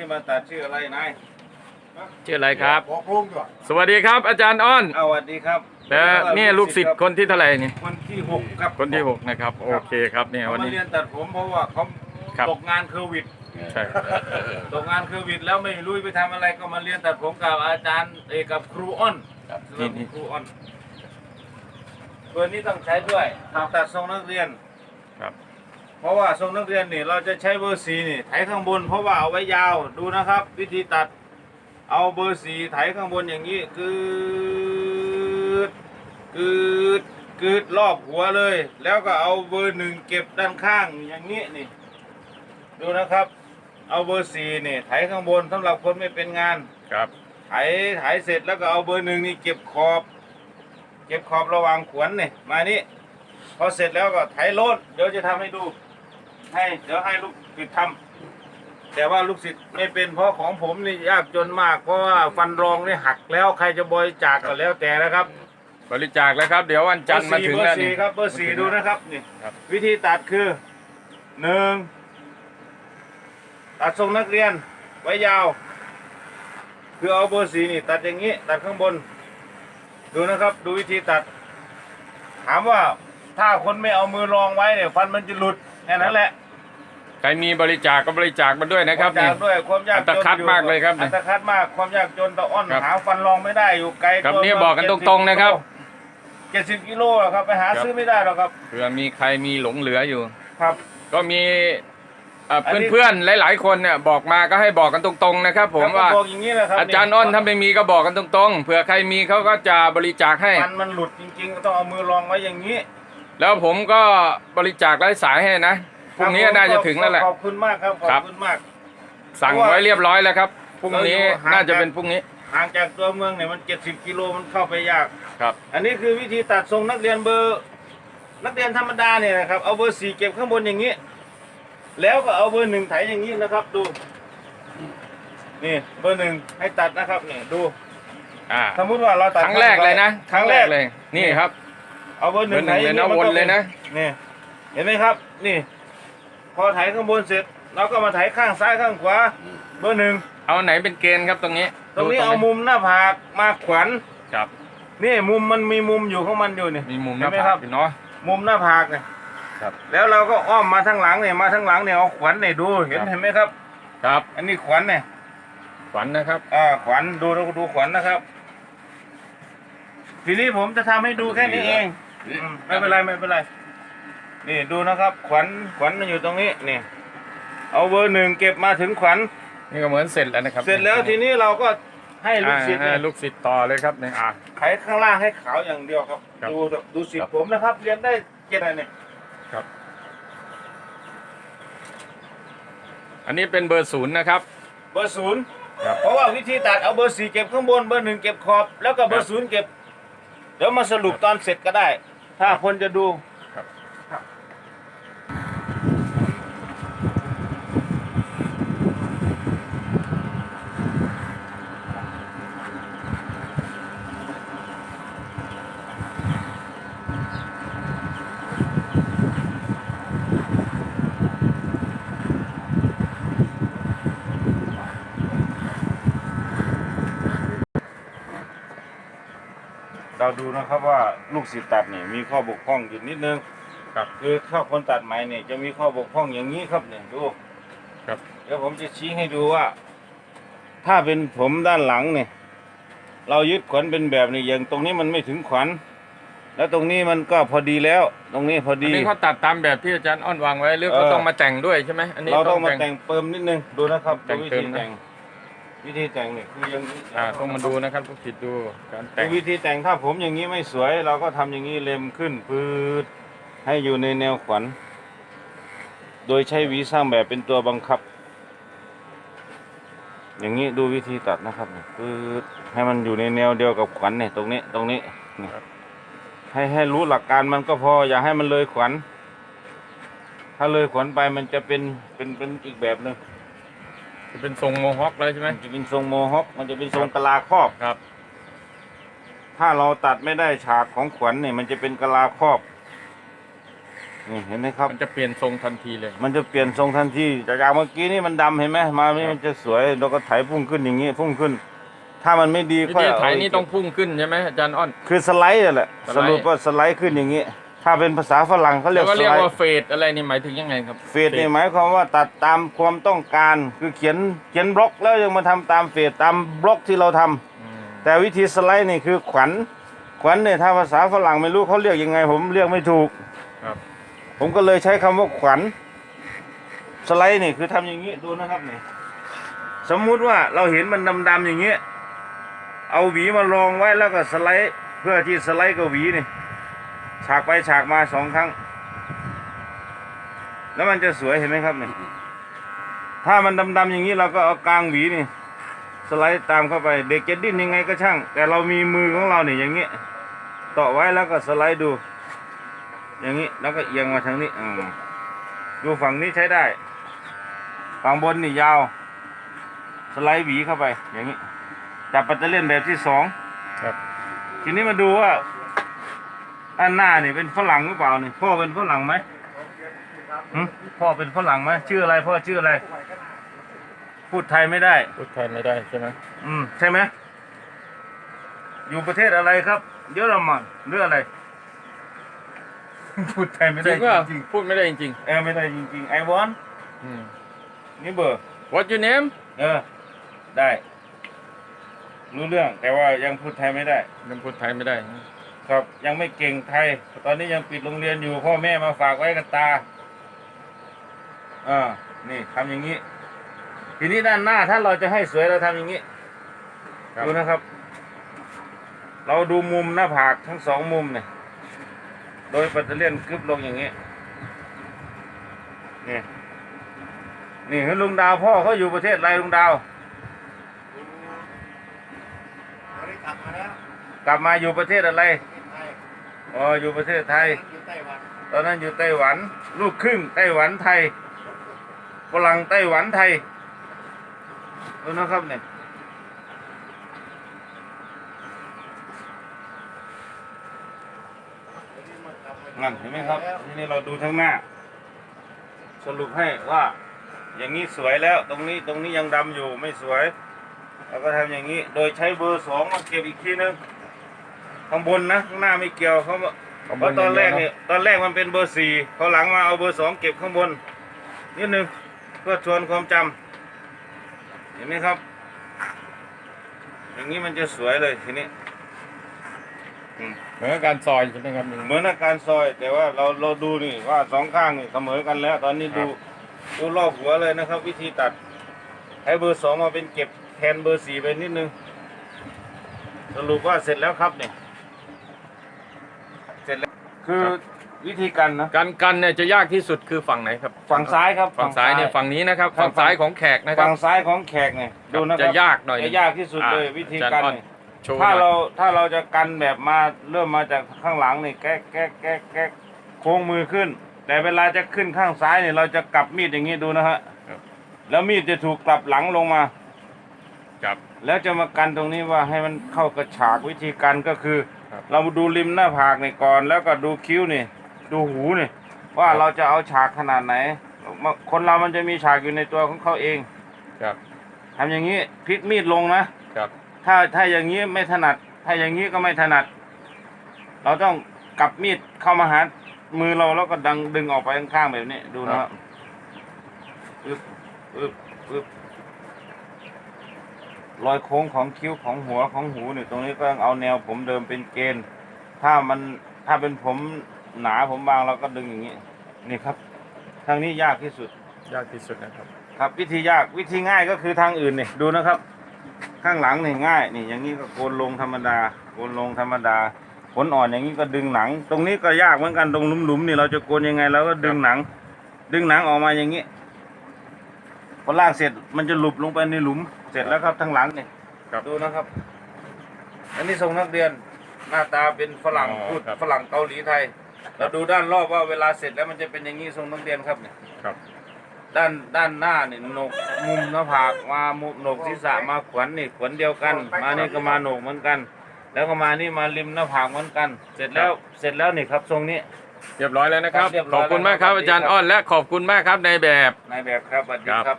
ที่มาตัดชื่ออะไรนายชื่ออะไรครับ บอกลุงก่อนสวัสดีครับ อาจารย์อ้อนเอาสวัสดีครับแล้วนี่ลูกศิษย์คนที่เท่าไหร่นี่คนที่หกครับคนที่หกนะครับโอเคครับเนี่ยเขาวันมานี้ เรียนตัดผมเพราะว่าเขาครับ ตกงานโควิดใช่ตกงานโควิดแล้วไม่รู้ไปทำอะไรก็มาเรียนตัดผมกับอาจารย์เอกกับครูอ้อนนี่นี่ครูอ้อนตัวนี้ต้องใช้ด้วยตัดทรงนักเรียน ครับ เพราะว่าทรงนักเรียนนี่เราจะใช้เบอร์สีนี่ไถข้างบน เพราะว่าเอาไว้ยาวดูนะครับ วิธีตัดเอาเบอร์สีไถข้างบนอย่างนี้กืดกืดกืดรอบหัวเลย แล้วก็เอาเบอร์หนึ่งเก็บด้านข้างอย่างนี้นี่ ดูนะครับ เอาเบอร์สี่นี่ไถข้างบนสำหรับคนไม่เป็นงานครับไถไถเสร็จแล้วก็เอาเบอร์หนึ่งนี่เก็บขอบ เก็บขอบระหว่างขวนนี่มานี่พอเสร็จแล้วก็ไถโลดเดี๋ยวจะทำให้ดู ให้เดี๋ยวให้ลูกศิษย์ทำแต่ว่าลูกศิษย์ไม่เป็นเพราะของผมนี่ยากจนมาก เพราะว่าฟันรองนี่หักแล้วใครจะบริจาคก็แล้วแต่นะครับบริจาคแล้วครับ เดี๋ยววันจันทร์มาถึงเบอแล้วร์สี่นี่ครับเบอร์สี่ดูนะครับนี่ครับวิธีตัดคือหนึ่งตัดทรงนักเรียนไว้ยาว คือเอาเบอร์สีนี่ตัดอย่างนี้ ตัดข้างบน ดูนะครับ ดูวิธีตัด ถามว่าถ้าคนไม่เอามือรองไว้เนี่ยฟันมันจะหลุด แค่นั้นแหละใครมีบริจาคก็บริจาคมาด้วยนะครับวามนี่ยากด้วยความยากอัตคัดมากเลยครับอัตคัดมากความยากจนตะอ้อนครับหาฟันรองไม่ได้อยู่ไกลครับตัวนี่บอกกันตรงๆนะครับเจ็ดสิบกิโลอะครับไปหาครับซื้อไม่ได้หรอกครับเผื่อมีใครมีหลงเหลืออยู่ครับ ก็มีเอ่ออันนี้เพื่อนๆหลาย ๆ คนเนี่ยบอกมาก็ให้บอกกันตรงๆนะครับ ผมแล้วก็ว่าบอกอย่างนี้นะครับอาจารย์อ้อนถ้าไม่มีก็บอกกันตรงๆเผื่อใครมีเขาก็จะบริจาคให้ฟันมันหลุดจริงๆก็ต้องเอามือรองไว้อย่างนี้ แล้วผมก็บริจาคไร้สายให้นะพรุ่งนี้ครับผมน่าจะถึงแล้วแหละ ขอบคุณมากครับขครัอบบคุณมาก สั่งไว้เรียบร้อยแล้วครับพรุ่งนี้เราอยู่ห่างน่าจะเป็นพรุ่งนี้ห่างจากตัวเมืองเนี่ยมัน 70 กิโลมันเข้าไปยากครับ อันนี้คือวิธีตัดทรงนักเรียนเบอร์ นักเรียนธรรมดาเนี่ยนะครับเอาเบอร์สี่เก็บข้างบนอย่างนี้ แล้วก็เอาเบอร์หนึ่งไถอย่างนี้นะครับ ดู นี่เบอร์หนึ่งให้ตัดนะครับนี่ดู อ่าสมมติว่าเราตัดครั้งแรกเลยนะครั้งแรกเลย นี่ครับ เอาเบอร์หนึ่งเบอร์หนึ่งไถอย่างเลยนะวนเลยนะนี่เห็นไหมครับ นี่ พอไถข้างบนเสร็จเราก็มาไถข้างซ้ายข้างขวา เบอร์หนึ่งเอาไหนเป็นเกณฑ์ครับตรงนี้ตรงนี้ดูเอามุมหน้าผากมาขวัญครับ นี่มุมมันมีมุมอยู่ของมันอยู่นี่มีมุมหเห็น้านไหมผาครักบ อยู่เนาะ มุมหน้าผากเนี่ยครับ แล้วเราก็อ้อมมาทางหลังเนี่ยมาทางหลังเนี่ยเอาขวัญเนี่ยดูเห็นครับเห็นไหมครับ ครับอันนี้ขวัญเนี่ยฝันนะครับ อ่าขวัญดูดูดูขวัญนะครับ ทีนี้ผมจะทำให้ดูแค่นี้เองอืม ไม่เป็นไรไม่เป็นไร นี่ดูนะครับขวัญขวัญมันอยู่ตรงนี้นี่ เอาเบอร์หนึ่งเก็บมาถึงขวัญนี่ก็เหมือนเสร็จแล้วนะครับเสร็จแล้วทีนี้เราก็ให้ลูกศิษย์อ่าเนี่ยให้ลูกศิษย์ต่อเลยครับเนี่ยอ่าไขข้างล่างให้ขาวอย่างเดียวครับ ครับดูดูสิครับ ผมนะครับ เรียนได้เจ็ดอะไรเนี่ยครับ อันนี้เป็นเบอร์ศูนย์นะครับ เบอร์ศูนย์ครับ เพราะว่าวิธีตัดเอาเบอร์สี่เก็บข้างบนเบอร์หนึ่งเก็บขอบ แล้วก็เบอครัร์บศูนย์เก็บ เดี๋ยวมาสรุปตอนเสร็จก็ได้ ถ้าคนจะดู เราดูนะครับว่าลูกศิษย์ตัดเนี่ยมีข้อบกพร่องอยู่นิดนึงครับ คือถ้าคนตัดใหม่เนี่ยจะมีข้อบกพร่องอย่างนี้ครับเนี่ยดูครับ เดี๋ยวผมจะชี้ให้ดูว่า ถ้าเป็นผมด้านหลังเนี่ย เรายึดขวัญเป็นแบบนี้อย่างตรงนี้มันไม่ถึงขวัญแล้วตรงนี้มันก็พอดีแล้ว ตรงนี้พออันดี นี้เขาตัดตามแบบที่อาจารย์อ้อนวางไว้หรือเขาเออ ต้องมาแต่งด้วยใช่ไหมอันนี้เราต้องมาแต่งเติมนิดนึงดูนะครับแต่งดูวิเติธีมนะแต่ง วิธีแต่งเนี่ยคืออย่างนี้อ่าต้องมาดูนะครับลูกศิษย์ดูการแต่แต่งวิธีแต่งถ้าผมอย่างนี้ไม่สวย เราก็ทำอย่างนี้เล็มขึ้นพืดให้อยู่ในแนวขวัญ โดยใช้หวีสร้างแบบเป็นตัวบังคับ อย่างนี้ดูวิธีตัดนะครับเนี่ยพืดให้มันอยู่ในแนวเดียวกับขวัญเนี่ยตรงนี้ตรงนี้นี่ให้ให้รู้หลักการมันก็พออย่าให้มันเลยขวัญ ถ้าเลยขวัญไปมันจะเป็นเป็นเป็นอีกแบบหนึ่ง จะเป็นทรงโมฮอคเลยใช่ไหม มันจะเป็นทรงโมฮอคมันจะเป็นทรงกะลาครอบ ครับถ้าถ้าเราตัดไม่ได้ฉากของขวัญเนี่ย มันจะเป็นกะลาครอบนี่เห็นไหมครับ มันจะเปลี่ยนทรงทันทีเลย มันจะเปลี่ยนทรงทันทีจากจากเมื่อกี้นี่มันดำเห็นไหมมานี่ครับมันจะสวยเราก็ไถพุ่งขึ้นอย่างนี้พุ่งขึ้น ถ้ามันไม่ดีวิค่อยธีเอาไถอีกนี่ต้องพุ่งขึ้นใช่ไหมอาจารย์อ้อน คือสไลด์นั่นแหละสสไลด์ รุปว่าสไลด์ขึ้นอย่างนี้ ถ้าเป็นภาษาฝรั่งเขาเรียแล้กวก็สเรียกไลว่าด์เฟดอะไรนี่หมายถึงยังไงครับเฟดนี่หมายความว่าตัดตามความต้องการ คือเขียนเขียนบล็อกแล้วยังมาทำตามเฟดตามบล็อกที่เราทำอืมแต่วิธีสไลด์นี่คือขวัญขวัญเนี่ยถ้าภาษาฝรั่งไม่รู้เขาเรียกยังไง ผมเรียกไม่ถูก ครับผมก็เลยใช้คำว่าขวัญสไลด์นี่คือทำอย่างนี้ดูนะครับนี่สมมุติว่าเราเห็นมันดำๆอย่างเงี้ยเอาหวีมารองไว้แล้วก็สไลด์เพื่อที่สไลด์กับหวีนี่ ฉากไปฉากมาสองครั้ง แล้วมันจะสวยเห็นไหมครับนี่ถ้ามันดำๆอย่างนี้เราก็เอากลางหวีนี่ สไลด์ตามเข้าไป เด็กจะดิ้นยังไงก็ช่าง แต่เรามีมือของเราเนี่ยอย่างนี้ต่อไว้แล้วก็สไลด์ดู อย่างนี้แล้วก็เอียงมาทางนี้อืมดูฝั่งนี้ใช้ได้ ฝั่งบนนี่ยาว สไลด์หวีเข้าไป อย่างนี้จับปัตเตอร์เลียนแบบที่สองครับทีนี้มาดูว่า อันหน้านี่เป็นฝรั่งหรือเปล่านี่พ่อเป็นฝรั่งไหมหึพ่อเป็นฝรั่งไหมชื่ออะไรพ่อชื่ออะไร พูดไทยไม่ได้ พูดไทยไม่ได้ใช่ไหมอืมใช่ไหมอยู่ประเทศอะไรครับ เยอรมันหรืออะไร พูดไทยไม่จได้ริงว่าจริงพูดไม่ได้จริงๆเออไม่ได้จริงๆไอวอนๆอืม นี่เบอร์ What your name เออ ได้ รู้เรื่องแต่ว่ายังพูดไทยไม่ได้ยังพูดไทยไม่ได้ ครับยังไม่เก่งไทย ตอนนี้ยังปิดโรงเรียนอยู่พ่อแม่มาฝากไว้กับตาอ่านี่ทำอย่างนี้ ทีนี้ด้านหน้าถ้าเราจะให้สวยเราทำอย่างนี้ครับดูนะครับ เราดูมุมหน้าผากทั้งสองมุมเนี่ยโดยปัตเตอร์เลียนกึบลงอย่างนี้นี่นี่คือลุงดาวพ่อเขาอยู่ประเทศอะไรลุงดาวกลับมาอยู่ประเทศอะไร อ๋ออยู่ประเทศไทยตอนนั้นอยู่ไต้หวัน ลูกครึ่งไต้หวันไทยฝรั่งไต้หวันไทยดูนะครับเนี่ยนั่นเห็นไหมครับทีนี้เราดูทั้งหน้า สรุปให้ว่าอย่างนี้สวยแล้วตรงนี้ตรงนี้ยังดำอยู่ไม่สวย เราก็ทำอย่างนี้ โดยใช้เบอร์สองมาเก็บอีกทีนึง ข้างบนนะข้างหน้าไม่เกี่ยวเขามาเพราะตอนแรกเนี่ยตอนแรกมันเป็นเบอร์สี่พอหลังมาเอาเบอร์สองเก็บข้างบนนิดนึงเพื่อชวนความจำเห็นไหมครับ อย่างนี้มันจะสวยเลยทีนี้อืมเหมือนกับการซอยใช่ไหมครับเหมือนอาการซอย แต่ว่าเราเราดูนี่ว่าสองข้างนี่เสมอกันแล้ว ตอนนี้ดูดูรอบหัวเลยนะครับ วิธีตัดให้เบอร์สองมาเป็นเก็บแทนเบอร์สี่ไปนิดนึง สรุปว่าเสร็จแล้วครับเนี่ยเสร็จแล้ว คือวิธีการนะ การกันเนี่ยจะยากที่สุดคือฝั่งไหนครับฝั่งซ้ายครับฝั่งซ้ายเนี่ยฝั่งนี้นะครับครับฝั่งซ้ายของแขกนะครัฝั่บงซ้ายของแขกเนี่ยดูนะคจะรับยากหน่อยจะยากที่สุดเลยอะวิธีอาจารย์การอ้อนเนี่ยโชว์หถ้าน่อยเราถ้าเราจะกันแบบมาเริ่มมาจากข้างหลังนี่แก๊กแก๊กแก๊กแก๊กโค้งมือขึ้น แต่เวลาจะขึ้นข้างซ้ายเนี่ยเราจะกลับมีดอย่างนี้ดูนะฮะครับแล้วมีดจะถูกกลับหลังลงมาครับแล้วจะมากันตรงนี้ว่าให้มันเข้ากระฉากวิธีการก็คือครับ เราดูริมหน้าผากนี่ก่อน แล้วก็ดูคิ้วนี่ ดูหูนี่ ว่าเราจะเอาฉากขนาดไหน คนเรามันจะมีฉากอยู่ในตัวของเขาเองครับทำอย่างนี้พลิกมีดลงนะครับ ถ้าถ้าอย่างนี้ไม่ถนัด ถ้าอย่างนี้ก็ไม่ถนัด เราต้องกลับมีดเข้ามาหามือเราแล้วก็ดังดึงออกไปข้างๆแบบนี้ดูนะครับอึบอึบอึบ รอยโค้งของคิ้วของหัวของหูเนี่ยตรงนี้ก็ต้องเอาแนวผมเดิมเป็นเกณฑ์ ถ้ามันถ้าเป็นผมหนาผมบางเราก็ดึงอย่างนี้นี่ครับ ทางนี้ยากที่สุด ยากที่สุดนะครับ ครับวิธียากวิธีง่ายก็คือทางอื่นนี่ดูนะครับ ข้างหลังนี่ง่ายนี่อย่างนี้ก็โกนลงธรรมดาโกนลงธรรมดาขนอ่อนอย่างนี้ก็ดึงหนัง ตรงนี้ก็ยากเหมือนกันตรงหลุมๆนี่เราจะโกนยังไงเราก็ดึงหนัง ดึงหนังออกมาอย่างนี้พ อลากเสร็จมันจะหลุบลงไปในหลุมเสร็จแล้วครับทางหลังนี่ครับ ดูนะครับ อันนี้ทรงนักเรียนหน้าตาเป็นฝรั่งอ๋อพูดครับ ฝรั่งเกาหลีไทย เราดูด้านรอบว่าเวลาเสร็จแล้วมันจะเป็นอย่างนี้ทรงนักเรียนครับเนี่ย ครับ ด้านด้านหน้านี่โหนกมุมหน้าผากมามุมโหนกศีรษะมาขวัญนี่ขวัญเดียวกัน มานี่ก็มาโหนกเหมือนกัน แล้วก็มานี่มาริมหน้าผากเหมือนกัน เสร็จแล้วเสร็จแล้วนี่ครับทรงนี้ เรียบร้อยแล้วนะครับ ครับเรียบร้อยขอบคุณมากครับแล้วครับ อาจารย์อ้อนและขอบคุณมากครับในายแบบ นายแบบครับสวัสดีครับครับ